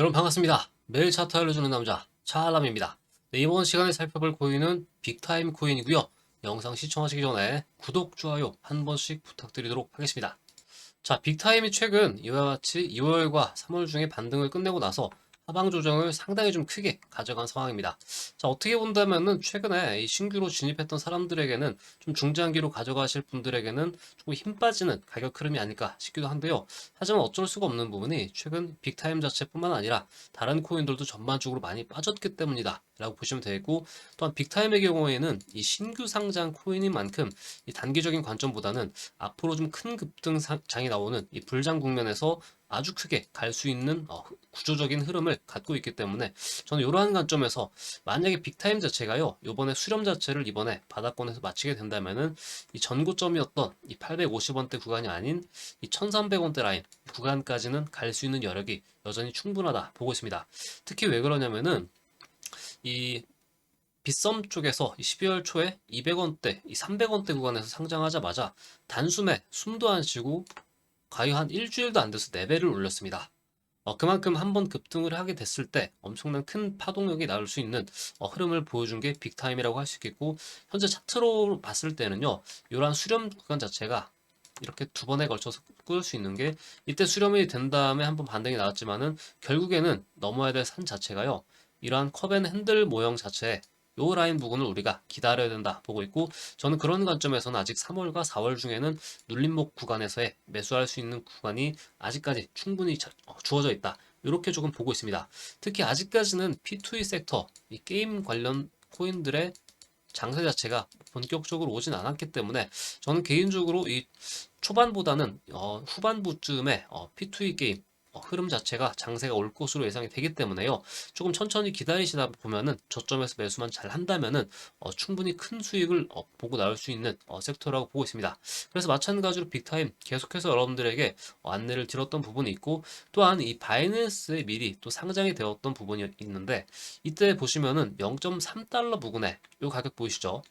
여러분 반갑습니다. 매일 차트 알려주는 남자 차알람입니다. 네, 이번 시간에 살펴볼 코인은 빅타임 코인이고요. 영상 시청하시기 전에 구독, 좋아요 한 번씩 부탁드리도록 하겠습니다. 자, 빅타임이 최근 이와 같이 2월과 3월 중에 반등을 끝내고 나서 하방 조정을 상당히 좀 크게 가져간 상황입니다. 자, 어떻게 본다면은 최근에 이 신규로 진입했던 사람들에게는 좀 중장기로 가져가실 분들에게는 조금 힘 빠지는 가격 흐름이 아닐까 싶기도 한데요. 하지만 어쩔 수가 없는 부분이 최근 빅타임 자체뿐만 아니라 다른 코인들도 전반적으로 많이 빠졌기 때문이다. 라고 보시면 되겠고 또한 빅타임의 경우에는 이 신규 상장 코인인 만큼 이 단기적인 관점보다는 앞으로 좀 큰 급등장이 나오는 이 불장 국면에서 아주 크게 갈 수 있는 어, 구조적인 흐름을 갖고 있기 때문에 저는 이러한 관점에서 만약에 빅타임 자체가요 요번에 수렴 자체를 이번에 바닥권에서 마치게 된다면은 이 전고점이었던 이 850원대 구간이 아닌 이 1300원대 라인 구간까지는 갈 수 있는 여력이 여전히 충분하다 보고 있습니다. 특히 왜 그러냐면은 이 빗썸 쪽에서 12월 초에 200원대, 이 300원대 구간에서 상장하자마자 단숨에 숨도 안 쉬고 거의 한 일주일도 안 돼서 4배를 올렸습니다. 어, 그만큼 한 번 급등을 하게 됐을 때 엄청난 큰 파동력이 나올 수 있는 어, 흐름을 보여준 게 빅타임이라고 할 수 있겠고 현재 차트로 봤을 때는요 이러한 수렴 구간 자체가 이렇게 두 번에 걸쳐서 끌수 있는 게 이때 수렴이 된 다음에 한번 반등이 나왔지만은 결국에는 넘어야 될 산 자체가요 이러한 컵앤 핸들 모형 자체에 요 라인 부분을 우리가 기다려야 된다 보고 있고 저는 그런 관점에서는 아직 3월과 4월 중에는 눌림목 구간에서의 매수할 수 있는 구간이 아직까지 충분히 자- 어, 주어져 있다. 이렇게 조금 보고 있습니다. 특히 아직까지는 P2E 섹터 이 게임 관련 코인들의 장세 자체가 본격적으로 오진 않았기 때문에 저는 개인적으로 이 초반보다는 어, 후반부쯤에 어, P2E 게임 어, 흐름 자체가 장세가 올 것으로 예상이 되기 때문에요. 조금 천천히 기다리시다 보면은 저점에서 매수만 잘 한다면은 어, 충분히 큰 수익을 어, 보고 나올 수 있는 어, 섹터라고 보고 있습니다. 그래서 마찬가지로 빅타임 계속해서 여러분들에게 어, 안내를 드렸던 부분이 있고 또한 이 바이낸스에 미리 또 상장이 되었던 부분이 있는데 이때 보시면은 0.3달러 부근에 이 가격 보이시죠?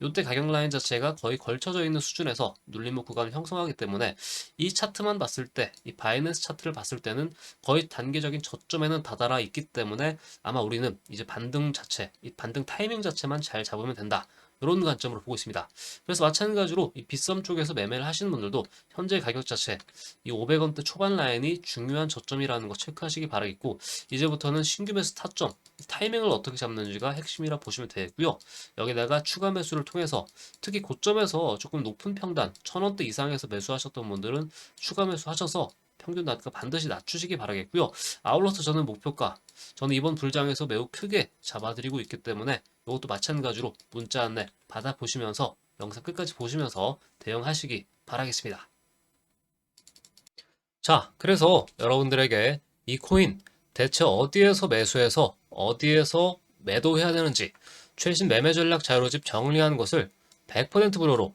이때 가격 라인 자체가 거의 걸쳐져 있는 수준에서 눌림목 구간을 형성하기 때문에 이 차트만 봤을 때, 이 바이낸스 차트를 봤을 때는 거의 단계적인 저점에는 다다라 있기 때문에 아마 우리는 이제 반등 자체, 이 반등 타이밍 자체만 잘 잡으면 된다. 이런 관점으로 보고 있습니다. 그래서 마찬가지로 이 빗썸 쪽에서 매매를 하시는 분들도 현재 가격 자체 이 500원대 초반 라인이 중요한 저점이라는 거 체크하시기 바라겠고 이제부터는 신규 매수 타점 타이밍을 어떻게 잡는지가 핵심이라 보시면 되고요. 여기다가 추가 매수를 통해서 특히 고점에서 조금 높은 평단 1000원대 이상에서 매수하셨던 분들은 추가 매수하셔서 평균 단가 반드시 낮추시기 바라겠고요. 아울러서 저는 목표가 저는 이번 불장에서 매우 크게 잡아드리고 있기 때문에 이것도 마찬가지로 문자 안내 받아보시면서 영상 끝까지 보시면서 대응하시기 바라겠습니다. 자, 그래서 여러분들에게 이 코인 대체 어디에서 매수해서 어디에서 매도해야 되는지 최신 매매 전략 자료집 정리한 것을 100% 무료로